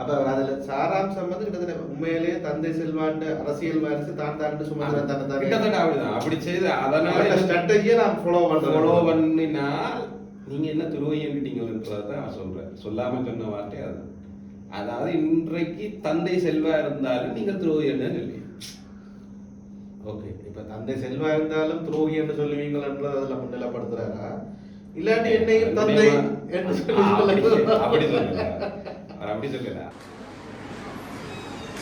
அப்ப அதுல சாராம்சம் வந்து கிட்டத்தட்ட உண்மையிலேயே தந்தை செல்வாண்டு அரசியல் வாரிசு தான் தான் சுமந்திரன் தன்னை தான் கிட்டத்தட்ட அப்படிதான். அப்படி செய்து அதனால ஸ்ட்ராட்டஜியை நான் ஃபாலோ ஃபாலோ பண்றேன் பண்ணினால் நீங்க என்ன துருவையன்ட்டீங்கன்றத நான் சொல்றேன். சொல்லாம சொன்ன வார்த்தை அது. அதாவது இன்றைக்கு தந்தை செல்வா இருந்தாலும் நீங்க துருவையன்னு இல்லை. ஓகே. இப்ப தந்தை செல்வா இருந்தாலும் துரோகி என்று சொல்லுவீங்கள்ன்றது அதுல முன்னிலைப்படுத்துறாரா? இல்லாட்டி என்னையும் தந்தை என்று சொல்லி அப்படி சொல்லுங்க. அவர் அப்படி சொல்லல.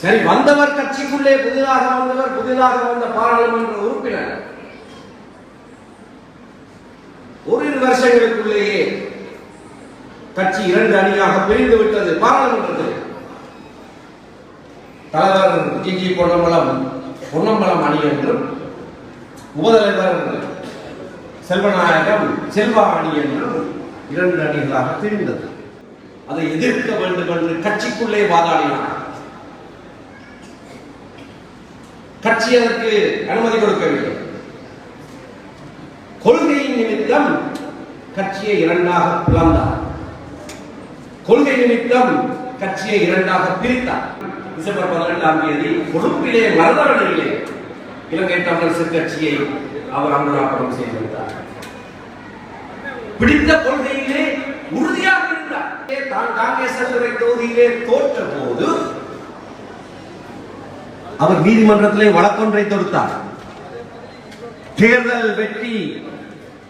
சரி வந்தவர் கட்சிக்குள்ளே புதிதாக வந்தவர் புதிதாக வந்த பாராளுமன்ற உறுப்பினர். ஓரிரு வருஷங்களுக்குள்ளேயே கட்சி இரண்டு அணியாக பிரிந்து விட்டது பாராளுமன்றத்தில். தலைவர் ஜி ஜி பொன்னம்பலம் பொன்னம்பலம் அணி என்றும் உபதலைவர் செல்வநாயகம் செல்வா அணி என்றும் இரண்டு அணிகளாக பிரிந்தது. அதை எதிர்க்க வேண்டும் என்று கட்சிக்குள்ளே வாதாடினார். கட்சி அதற்கு அனுமதி கொடுக்கவில்லை. கொள்கையின் நிமித்தம் கட்சியை இரண்டாக பிளந்தார். கொள்கை நிமித்தம் கட்சியை இரண்டாக பிரித்தார். டிசம்பர் பதினெட்டாம் தேதி கொழும்பிலே மருதவனையிலே இலங்கை தமிழரசு கட்சியை அவர் அமலாக்கம் செய்திருந்தார் பிடித்த கொள்கையிலே தான் தொகுதியிலே தோற்ற போது அவர் நீதிமன்றத்திலே வழக்கொன்றை தொடுத்தார். தேர்தல் வெற்றி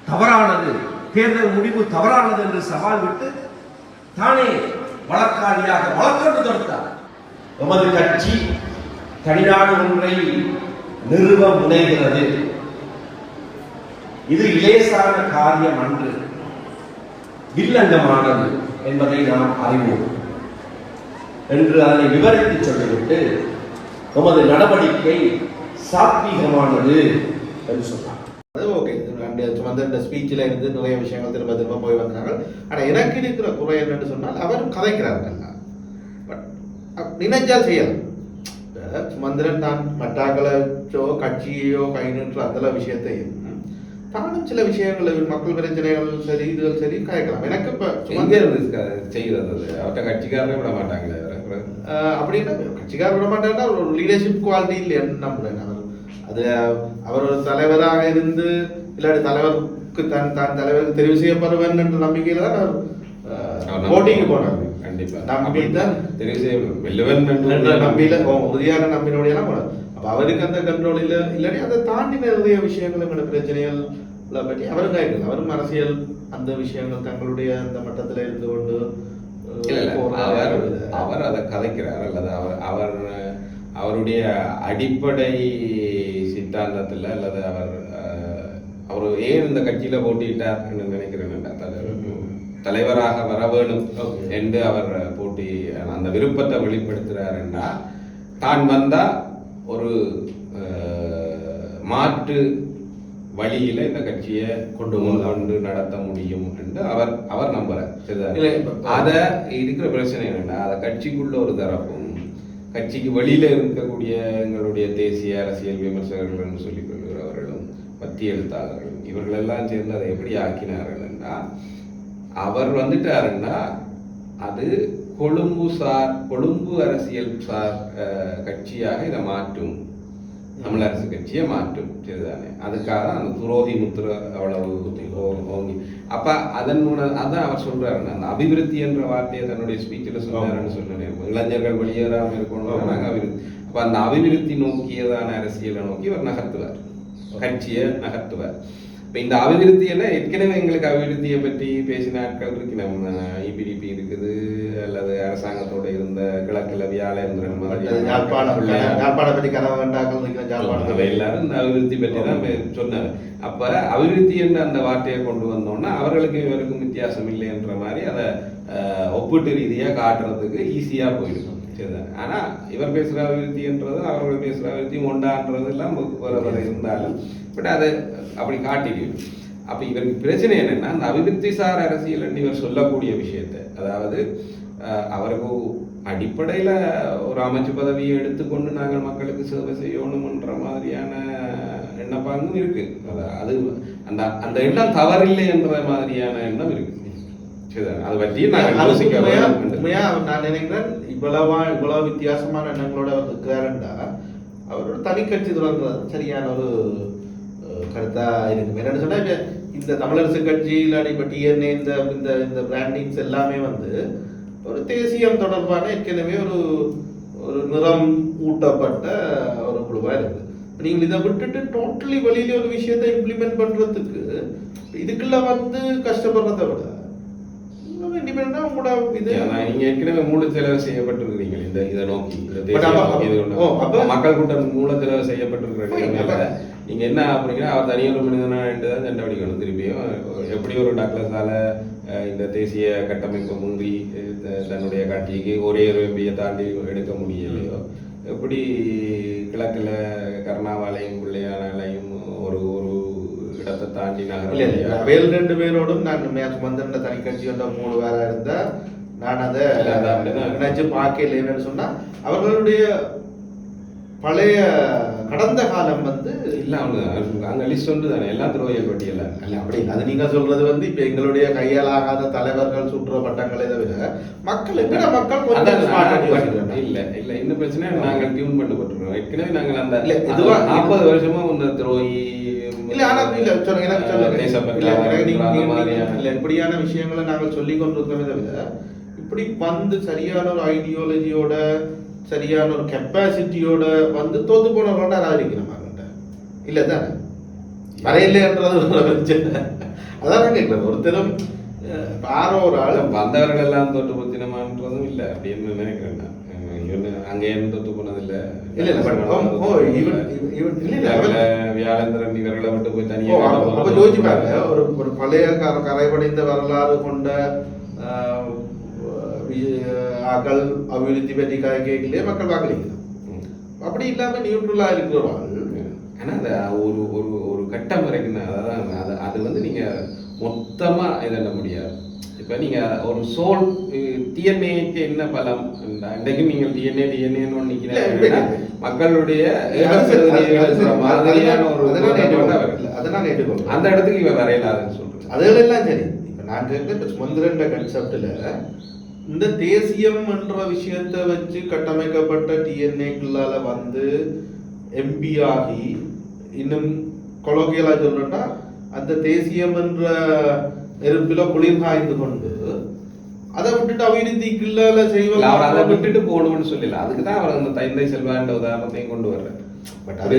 தவறானது தேர்தல் முடிவு தவறானது என்று சவால் விட்டு தானே வழக்காளியாக வழக்கொன்று தொடுத்தார். எமது கட்சி தனிநாடு ஒன்றை நிறுவ முனைகிறது. இது இலேசான காரியம் அன்று வில்லங்கமானது என்பதை நாம் அறிவோம். என்று அதனை விவரித்து சொல்லிவிட்டு நமது நடவடிக்கை சாத்வீகமானது என்று சொன்னார். அது ஓகே ரெண்டு ஸ்பீச்சில் இருந்து நிறைய விஷயங்கள் திரும்ப திரும்ப போய் வந்தார்கள். ஆனால் எனக்கு இருக்கிற குறை என்னன்னு சொன்னால் அவர் கதைக்கிறார்கள். பட் நினைச்சால் செய்யலாம் சுமந்திரன் தான் மட்டாக்களோ கட்சியையோ கை நின்று அந்த விஷயத்தை தானும் சில விஷயங்கள் மக்கள் பிரச்சனைகள் சரி இதுகள் சரி கதைக்கலாம் எனக்கு இப்ப க- செய்கிறது அது? அவர்கிட்ட கட்சிக்காரனே விட மாட்டாங்களே அப்படின்னா கட்சிக்காரர் விட மாட்டாருன்னா ஒரு லீடர்ஷிப் குவாலிட்டி நம்புறேன் அவர் அது அவர் ஒரு தலைவராக இருந்து இல்லாட்டி தலைவருக்கு தான் தான் தலைவருக்கு தெரிவு செய்யப்படுவேன் என்ற நம்பிக்கையில தான் அவர் போட்டிக்கு போனார். கண்டிப்பா. நம்பி தான். தெரிவு செய்ய வெல்லுவன் நம்பியில உறுதியான நம்பினோடையெல்லாம் போனார். அப்ப அவருக்கு அந்த கண்ட்ரோல் இல்ல. இல்லாட்டி அதை தாண்டி நிறைய விஷயங்கள் எங்களோட பிரச்சனைகள் பற்றி அவரும் கேட்கல. அவரும் அரசியல் அந்த விஷயங்கள் தங்களுடைய அந்த மட்டத்துல இருந்து கொண்டு அவர். அவர் அதை கதைக்கிறார். அல்லது அவர் அவர் அவருடைய அடிப்படை சித்தாந்தத்தில் அல்லது அவர் அவர் ஏன் இந்த கட்சியில போட்டியிட்டார் என்று நினைக்கிறேன் தலைவராக வர வேணும். என்று அவர் போட்டி அந்த விருப்பத்தை வெளிப்படுத்துறார் என்றால் தான் வந்தா ஒரு மாற்று வழியில இந்த கட்சியை கொண்டு கொண்டு நடத்த முடியும் என்று அவர் அவர் நம்புறார். இல்ல, அத இருக்கிற பிரச்சனை என்னன்னா அத கட்சிக்குள்ள ஒரு தரப்பும் கட்சிக்கு வெளியில இருக்கக்கூடிய எங்களுடைய தேசிய அரசியல் விமர்சகர்கள் என்று சொல்லிக் கொள்கிறவர்களும் மத்திய எழுத்தாளர்களும் இவர்கள் எல்லாம் சேர்ந்து அதை எப்படி ஆக்கினார்கள்னா அவர் வந்துட்டாருன்னா அது கொழும்பு சார் கொழும்பு அரசியல் சார் கட்சியாக இதை மாற்றும். தமிழரசு கட்சியை மாற்றும். சரிதானே? அதுக்காக அந்த துரோகி முத்திர அவ்வளவு அப்ப அதன் மூலம் அதான் அவர் சொல்றாரு அந்த அபிவிருத்தி என்ற வார்த்தையை தன்னுடைய ஸ்பீச்சில் சொன்னாருன்னு சொன்னேன். இளைஞர்கள் வெளியேறாம இருக்கணும். நாங்க அபிவிருத்தி. அப்ப அந்த அபிவிருத்தி நோக்கியதான அரசியலை நோக்கி அவர் நகர்த்துவார். கட்சியை நகர்த்துவார். இப்ப இந்த அபிவிருத்தி என்ன? ஏற்கனவே எங்களுக்கு அபிவிருத்தியை பற்றி பேசின ஆட்கள் இருக்கு நம்ம இபிடிபி இருக்குது அல்லது அரசாங்கத்தோட இருந்த கிழக்குல மாதிரி. இருக்கிற அவ யாழ்ப்பாணம் எல்லாரும் இந்த அபிவிருத்தி பற்றி தான் சொன்னாங்க அப்ப அபிவிருத்தி என்ற அந்த வார்த்தையை கொண்டு வந்தோம்னா அவர்களுக்கும் இவருக்கும் வித்தியாசம் இல்லை என்ற மாதிரி அதை ஒப்பீட்டு ரீதியா காட்டுறதுக்கு ஈஸியா போயிடும் சரிதானே ஆனா இவர் பேசுற அபிவிருத்தின்றது அவர்கள் பேசுற அபிவிருத்தி ஒண்டான்றது எல்லாம் வர வர இருந்தாலும் பட் அதை அப்படி காட்டிடும் அப்ப இவருக்கு பிரச்சனை என்னன்னா அந்த அபிவிருத்தி சார் அரசியல் இவர் சொல்லக்கூடிய விஷயத்தை. அதாவது அவருக்கு அடிப்படையில ஒரு அமைச்சு பதவியை எடுத்துக்கொண்டு நாங்கள் மக்களுக்கு சேவை செய்யணும்ன்ற மாதிரியான எண்ணப்பாங்கும் இருக்கு. அது- அது அந்த அந்த எண்ணம் தவறில்லை என்ற மாதிரியான எண்ணம் இருக்கு. சரிதானே? அதை பற்றி அது யோசிக்க நான் நினைக்கிறேன் இவ்வளவா இவ்வளவு வித்தியாசமான எண்ணங்களோட வந்து இருக்கிறாருண்டா அவரோட தனிக்கட்சி தனி கட்சி தொடங்குறது சரியான ஒரு கருத்தாக கருத்தா இருக்கு சொன்னால் சொன்னா இந்த தமிழரசு கட்சி இல்லாட்டி இப்ப டிஎன்ஏ இந்த இந்த இந்த பிராண்டிங்ஸ் எல்லாமே வந்து ஒரு தேசியம் தொடர்பான ஏற்கனவே ஒரு ஒரு நிறம் ஊட்டப்பட்ட ஒரு குழுவா இருக்கு. நீங்கள் இதை விட்டுட்டு டோட்டலி வெளியில ஒரு விஷயத்தை இம்ப்ளிமெண்ட் பண்றதுக்கு இதுக்குள்ள வந்து கஷ்டப்படுறதை விட இண்டிபெண்டா உங்களோட இது? ஆனா நீங்க ஏற்கனவே மூல செலவு செய்யப்பட்டிருக்கிறீங்க இந்த இதை நோக்கி அப்ப- மக்கள் கூட்டம் மூல செலவு செய்யப்பட்டிருக்கிற நீங்க என்ன அப்படிங்கிற அவர் தனியொரு மனிதனா தான் சண்டை பிடிக்கணும் திருப்பியும். எப்படி ஒரு டாக்டர்ஸால இந்த தேசிய கட்டமைப்பு முந்தி தன்னுடைய கட்சிக்கு ஒரே ஒரு எம்பியை தாண்டி எடுக்க முடியலையோ? எப்படி கிழக்குல கருணாவாலையும் பிள்ளையானாலையும் ஒரு ஒரு இடத்தை தாண்டி இல்ல நகர இல்ல முடியாது? அவையில் ரெண்டு பேரோடும் நான் சுமந்திரன தனி கட்சி என்ற மூணு பேரா இருந்தா நான் அதை இல்ல. நினைச்சு பார்க்கல என்னன்னு சொன்னா அவர்களுடைய பழைய கடந்த காலம் வந்து இல்ல அவங்க அங்க லிஸ்ட் ஒன்று தானே எல்லா துரோகிய பட்டியல அல்ல அப்படி இல்ல. அது நீங்க சொல்றது வந்து இப்ப எங்களுடைய கையாலாகாத தலைவர்கள் சுற்ற பட்டங்களை தவிர மக்கள் எங்கட மக்கள் கொஞ்சம். இல்ல இல்ல இந்த பிரச்சனை நாங்கள் டியூன் பண்ணப்பட்டிருக்கோம் ஏற்கனவே நாங்கள் அந்த இல்ல, இதுவா- நாற்பது வருஷமா இந்த துரோகி இல்ல ஆனா இல்ல சொல்லுங்க எனக்கு சொல்லுங்க. இல்ல இப்படியான விஷயங்களை நாங்கள் சொல்லி கொண்டிருக்கிறோமே தவிர இப்படி வந்து சரியான ஒரு ஐடியாலஜியோட சரியான ஒரு கெப்பாசிட்டியோட வந்து தோத்து போனவர்கள்டா நான் இருக்கிறேன் மகன்கிட்ட இல்ல தானே வரையில்லைன்றது ஒரு பிரச்சனை. அதான் கேட்கிறேன். ஒருத்தரும் ஆரோ ஒரு ஆள். வந்தவர்கள் எல்லாம் தொட்டு பத்தினமான்றதும் இல்ல. அப்படின்னு நினைக்கிறேன் நான். இவனு அங்க ஏன் தொட்டு போனது இல்ல இல்ல, இல்ல, but, even- even- இல்ல, இல்ல, அவர்- இவர்களை, வியாழேந்திரன் இவர்களை விட்டு போய் தனியாக அப்ப- ஒரு ஒரு பழைய கர- கரைபடிந்த வரலாறு கொண்ட ஆக்கள் அபிவிருத்தி பற்றி கேட்கலையே மக்கள் வாக்களிக்கலாம் அப்படி இல்லாம நியூட்ரலா இருக்கிற ஒரு ஆள் ஆனா அது ஒரு ஒரு ஒரு கட்டம் வரைக்கும் தான் அதான் அது அது வந்து நீங்க மொத்தமா இதென்ன முடியாது. இப்ப நீங்க ஒரு சோல் டிஎன்ஏக்கு என்ன பலம் இன்றைக்கு நீங்க டிஎன்ஏ டிஎன்ஏன்னு இல்ல. மக்களுடைய. மாதிரியான ஒரு அதை நான் ஏற்றுக்கொள்றேன். வரல. இல்ல, அதை நான் ஏற்றுக்கொள்றேன். அந்த இடத்துக்கு இவன் வரையலாதுன்னு சொல்றேன் அதுகளெல்லாம் சரி இப்ப நான் கேட்க இப்ப சுமந்திரன்ற கன்செப்ட்ல இந்த தேசியம் என்ற விஷயத்தை வச்சு கட்டமைக்கப்பட்ட டிஎன்ஏக்குள்ளால வந்து எம்பி ஆகி இன்னும் கொலோக்கியலா சொல்றேன்னா அந்த தேசியம் என்ற நெருப்பில குளிர் காய்ந்து கொண்டு அதை விட்டுட்டு அபிவிருத்திக்குள்ளால இல்ல, அவர் அதை செய்வாங்க விட்டுட்டு போகணும்னு சொல்லல. அதுக்கு தான் அவர் அந்த தைந்தை செல்வான்ற உதாரணத்தையும் கொண்டு வர்றார். But அது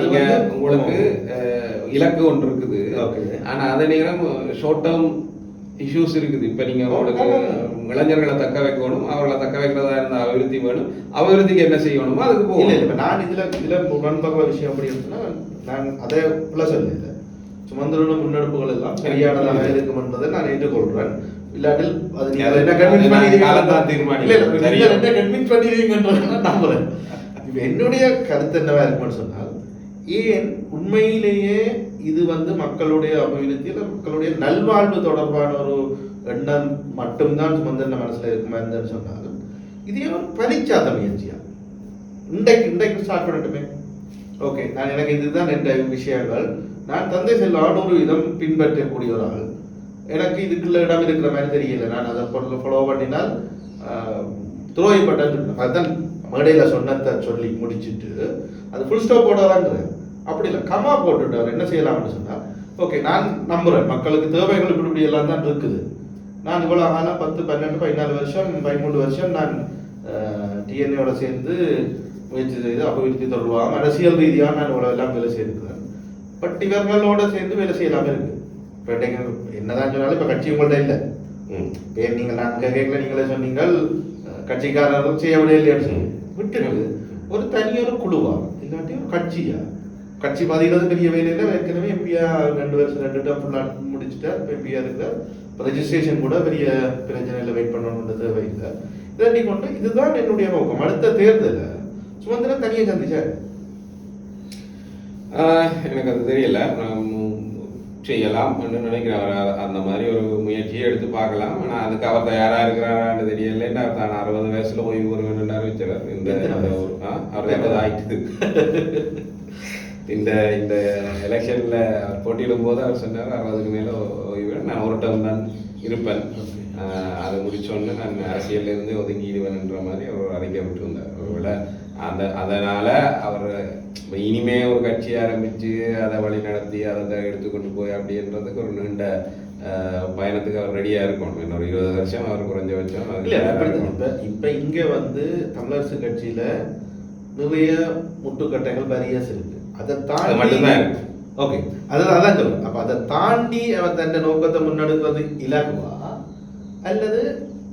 நீங்க- உங்களுக்கு இலக்கு ஒன்று இருக்குது. ஆனா அதே நேரம் ஷார்ட் டேர்ம் இஷ்யூஸ் இருக்குது. இப்ப நீங்க உங்களுக்கு. இளைஞர்களை தக்க வைக்கணும் அவர்களை தக்க வைக்கிறதா இருந்தா அபிவிருத்தி வேணும் அபிவிருத்திக்கு என்ன செய்யணுமோ அதுக்கு போகணும். நான் இதுல இதுல உடன்படுற விஷயம் அப்படி நான் அதை பிள்ளை சொல்லல சுமந்திரன முன்னெடுப்புகள் எல்லாம் சரியானதாக இருக்கும் என்பதை நான் ஏற்றுக்கொள்றேன். இல்லாட்டில் அது நீங்க அது என்ன கன்வின்ஸ் பண்ணி என்ன பண்ணிடுவீங்கன்றதை நம்புறேன். இப்ப என்னுடைய கருத்து என்னவா இருக்கும்னு சொன்னால் ஏன் உண்மையிலேயே இது வந்து மக்களுடைய அபிவிருத்தி இல்ல மக்களுடைய நல்வாழ்வு தொடர்பான ஒரு எண்ணம் மட்டும்தான் சுமந்திரன மனசுல இருக்குமா சொன்னால் இது ஒரு பரிச்சாத முயற்சியா? இன்றைக்கு இன்றைக்கு ஸ்டார்ட் பண்ணட்டுமே ஓகே நான் எனக்கு இதுதான் என்ற விஷயங்கள். நான் தந்தை செல்வான் ஒரு விதம் பின்பற்றக்கூடிய ஒரு ஆள் எனக்கு இதுக்குள்ள இடம் இருக்கிற மாதிரி தெரியல. நான் அதை ஃபாலோ பண்ணினால் துரோகிப்பட்டேன்னு அதுதான் மேடையில் சொன்னதை சொல்லி முடிச்சிட்டு அது ஃபுல் ஸ்டாப் போடாதான்றேன். அப்படி இல்லை கமா போட்டுட்டு அவர் என்ன செய்யலாம்னு சொன்னால் ஓகே நான் நம்புகிறேன் மக்களுக்கு தேவைகள் இப்படி இப்படி எல்லாம் தான் இருக்குது. நான் இவ்வளோ ஆனால் பத்து பன்னெண்டு பதினாலு வருஷம் பதிமூணு வருஷம் நான் டிஎன்ஏவோட சேர்ந்து முயற்சி செய்து அபிவிருத்தி தொடர்பாக அரசியல் ரீதியாக நான் இவ்வளோ எல்லாம் வேலை செய்திருக்கிறேன் பட் இவர்களோட சேர்ந்து வேலை செய்யலாம இருக்கு. இப்போ இன்னைக்கு என்னதான் சொன்னாலும் இப்போ கட்சி உங்கள்ட்ட இல்லை. பேர் நீங்கள் நான் கேட்கல நீங்களே சொன்னீங்கள் கட்சிக்காரர்கள் செய்ய விடையில்லைன்னு சொல்லி. விட்டுட்டு ஒரு தனியொரு குழுவா இல்லாட்டி ஒரு கட்சியா? கட்சி பாதிக்கிறது பெரிய வேலையில ஏற்கனவே எம்பியா ரெண்டு வருஷம் ரெண்டு டேர்ம் ஃபுல்லாக முடிச்சுட்டார். எம்பியா இருக்கிறார். ரெஜிஸ்ட்ரேஷன் கூட பெரிய பிரச்சனையில் வெயிட் பண்ணணுன்ற தேவை இதை கொண்டு இதுதான் என்னுடைய நோக்கம். அடுத்த தேர்தலில் சுமந்திரன் தனியாக சந்திச்சார். எனக்கு அது தெரியல. செய்யலாம் என்று நினைக்கிறேன். அ- அந்த மாதிரி ஒரு முயற்சியை எடுத்து பார்க்கலாம். ஆனால் அதுக்கு அவர் தயாரா இருக்கிறாரான்னு தெரியல. அவர் தான் அறுபது வயசுல ஓய்வு அறிவிச்சார் இந்த எத்தனை இந்த? ஒரு எண்பது ஆயிட்டுது இந்த இந்த எலெக்ஷன்ல போட்டியிடும் போது அவர் சொன்னார் அறுபதுக்கு மேல ஓய்வு நான் ஒரு டேர்ம் தான் இருப்பேன். அதை முடிச்சோடனே நான் அரசியல்ல இருந்து ஒதுங்கிடுவேன்ன்ற மாதிரி அவர் அறிக்கை விட்டுருந்தார். ஒருவேளை அந்த அதனால அவர் இனிமே ஒரு கட்சி ஆரம்பிச்சு அதை வழி நடத்தி அதை எடுத்துக்கொண்டு போய் அப்படின்றதுக்கு ஒரு நீண்ட பயணத்துக்கு அவர் ரெடியா இருக்கணும். இன்னொரு இருபது வருஷம் அவர் குறைஞ்சபட்சம் அதுக்கு இல்ல இப்ப. இப்ப இங்க வந்து தமிழரசு கட்சியில நிறைய முட்டுக்கட்டைகள் பேரியர்ஸ் இருக்கு. அதை தாண்டி மட்டும்தான் இருக்கு. ஓகே அதுதான் அதான் சொல்றேன். அப்ப அதை தாண்டி அவன் தன் நோக்கத்தை முன்னெடுக்கிறது இலகுவா? அல்லது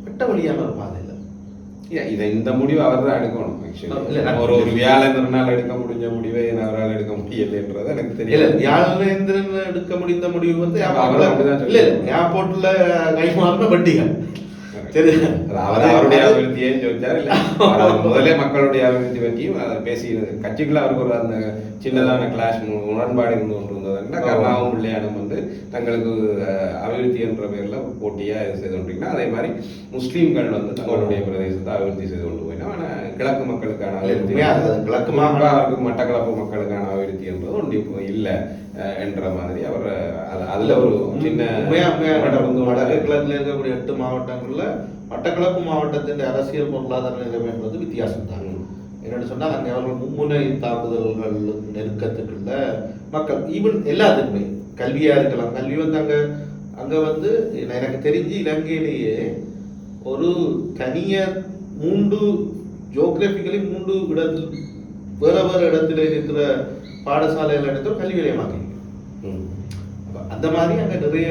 வெட்ட வழியான ஒரு பாதை இதை இந்த முடிவு அவர் தான் எடுக்கணும். நான் ஒரு ஒரு வியாழன்றனால எடுக்க முடிஞ்ச முடிவை அவரால் எடுக்க முடியலைன்றது எனக்கு தெரியல யாழேந்திரன் எடுக்க முடிந்த முடிவு வந்து அவரும் அப்படிதான் இல்ல. ஏர்போர்ட்ல கை மாறின வட்டிகள் அவர் அவருடைய அபிவிருத்தியை அவர் முதல்ல மக்களுடைய அபிவிருத்தி பற்றியும் அதை பேசி கட்சிக்குள்ள அவருக்கு ஒரு அந்த சின்னதான கிளாஷ் உடன்பாடு இருந்து கொண்டு இருந்ததுன்னா கருணாவும் பிள்ளையானும் வந்து தங்களுக்கு அபிவிருத்தி என்ற பேர்ல போட்டியா இது செய்து கொண்டிருக்கீங்கன்னா அதே மாதிரி முஸ்லீம்கள் வந்து தங்களுடைய பிரதேசத்தை அபிவிருத்தி செய்து கொண்டு போயினா ஆனா கிழக்கு மக்களுக்கான அபிவிருத்தி கிழக்கு மாகாண- மாகாணத்துக்கு மட்டக்களப்பு மக்களுக்கான அபிவிருத்தி என்பது ஒன்று இப்போ இல்லை என்ற மாதிரி அவர் அதுல ஒரு சின்ன உண்மையா உண்மையா முரண்பாடு வந்து வடக்கு கிழக்குல இருக்கக்கூடிய எட்டு மாவட்டங்கள்ல மட்டக்களப்பு மாவட்டத்தின் அரசியல் பொருளாதார நிலைமை என்பது வித்தியாசம் தான் என்னன்னு சொன்னால் அங்கே அவர்கள் மும்முனை தாக்குதல்கள் நெருக்கத்துக்குள்ள மக்கள் ஈவன் எல்லாத்துக்குமே கல்வியா இருக்கலாம். கல்வி வந்து அங்க அங்க வந்து எனக்கு தெரிஞ்சு இலங்கையிலேயே ஒரு தனிய மூன்று ஜோகிராபிக்கலி மூன்று இடத்தில் வேற வேற இடத்துல இருக்கிற பாடசாலைகள் எடுத்து கல்வி நிலையமாக்கி ம். அப்ப அந்த மாதிரி அங்க நிறைய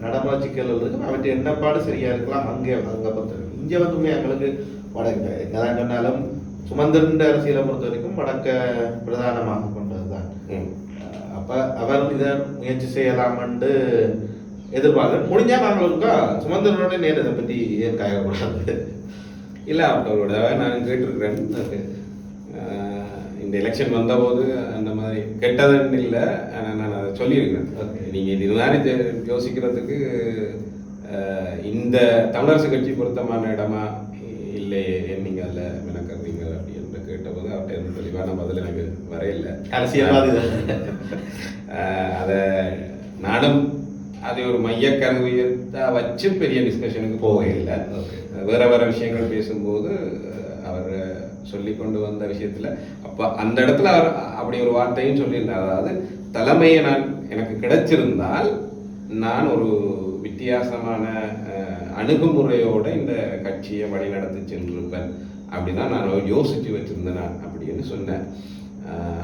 நடைமுறை சிக்கல்கள் இருக்கு அவற்றை எண்ணப்பாடு சரியா இருக்கலாம் அங்கே அங்க பொறுத்த இங்க வந்துமே எங்களுக்கு வடக்கு என்னதான் சொன்னாலும் சுமந்திரன் அரசியலை பொறுத்த வரைக்கும் வடக்க பிரதானமாக கொண்டதுதான். ம். அஹ் அப்ப அவர் இதை முயற்சி செய்யலாம்னு எதிர்பார்க்க முடிஞ்சா நாங்களுக்கா சுமந்திரனோட நேரம் இதை பத்தி ஏன் காயக்கூடாது இல்ல அவரோட நான் கேட்டிருக்கிறேன். இந்த எலெக்ஷன் வந்தபோது கெட்டதுன்னு இல்லை. ஆனா நான் அதை சொல்லியிருக்கிறேன் Okay. நீங்க இது மாதிரி யோசிக்கிறதுக்கு இந்த தமிழரசு கட்சி பொருத்தமான இடமா இல்லையே ஏன் நீங்க அதுல மெனக்கறீங்க அப்படின்னு கேட்டபோது எந்த தெளிவான பதில் எனக்கு வரையில்லை. அரசியல்வாதி அத நானும் அதை ஒரு மைய கருவியத்தை வச்சு பெரிய டிஸ்கஷனுக்கு Okay. வேற வேற விஷயங்கள் பேசும்போது அவர் சொல்லி கொண்டு வந்த விஷயத்துல அப்ப அந்த இடத்துல அவர் அப்படி ஒரு வார்த்தையும் சொல்லியிருந்தார். அதாவது தலைமையை நான் எனக்கு கிடைச்சிருந்தால் நான் ஒரு வித்தியாசமான அணுகுமுறையோடு இந்த கட்சியை வழிநடத்தி சென்றிருப்பேன். அப்படிதான் நான் யோசித்து வச்சிருந்தேன் நான் அப்படின்னு சொன்னேன்.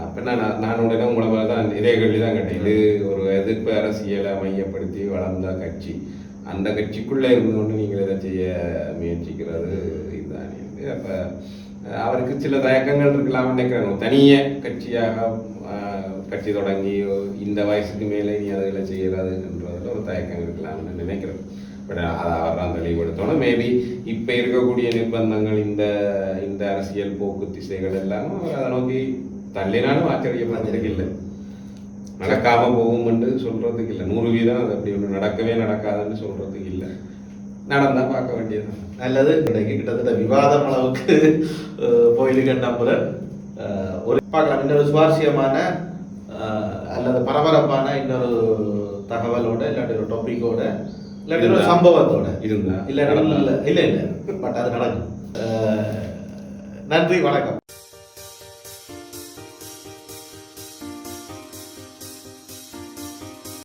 அப்போ நான் நான் உடனே உங்களை மாதிரி தான் இதே கேள்வி தான் கேட்டேன். இது ஒரு எதிர்ப்பு அரசியலை மையப்படுத்தி வளர்ந்த கட்சி. அந்த கட்சிக்குள்ளே இருந்து கொண்டு நீங்கள் இதை செய்ய முயற்சிக்கிறது? இதுதான் அப்போ அவருக்கு சில தயக்கங்கள் இருக்கலாம் நினைக்கிறேன். தனிய கட்சியாக ஆஹ் கட்சி தொடங்கி இந்த வயசுக்கு மேலே நீ அதில் செய்யறதுன்றதுல ஒரு தயக்கம் இருக்கலாம்னு நினைக்கிறேன். பட் அதை அவர் தான் தெளிவுபடுத்தணும் மேபி இப்போ இருக்கக்கூடிய நிர்பந்தங்கள் இந்த இந்த அரசியல் போக்கு திசைகள் எல்லாமே அவர் அதை நோக்கி தள்ளினாலும் ஆச்சரியப்படுறதுக்கு இல்லை. நடக்காம போகும்னு சொல்றதுக்கு இல்லை. நூறு வீதம் அது அப்படி ஒன்று நடக்கவே நடக்காதுன்னு சொல்றதுக்கு இல்லை. நடந்தா பார்க்க வேண்டியது. நல்லது. இன்னைக்கு கிட்டத்தட்ட விவாதம் அளவுக்கு நம்புறேன். அஹ், ஒரு பார்க்கலாம். இன்னொரு சுவாரஸ்யமான அல்லது பரபரப்பான இன்னொரு தகவலோட இல்லாட்டி ஒரு டாபிக்கோட இல்லாட்டி ஒரு. சம்பவத்தோட. இருந்தா. இல்ல இல்ல இல்ல இல்ல பட் அது நடக்கும். நன்றி வணக்கம்.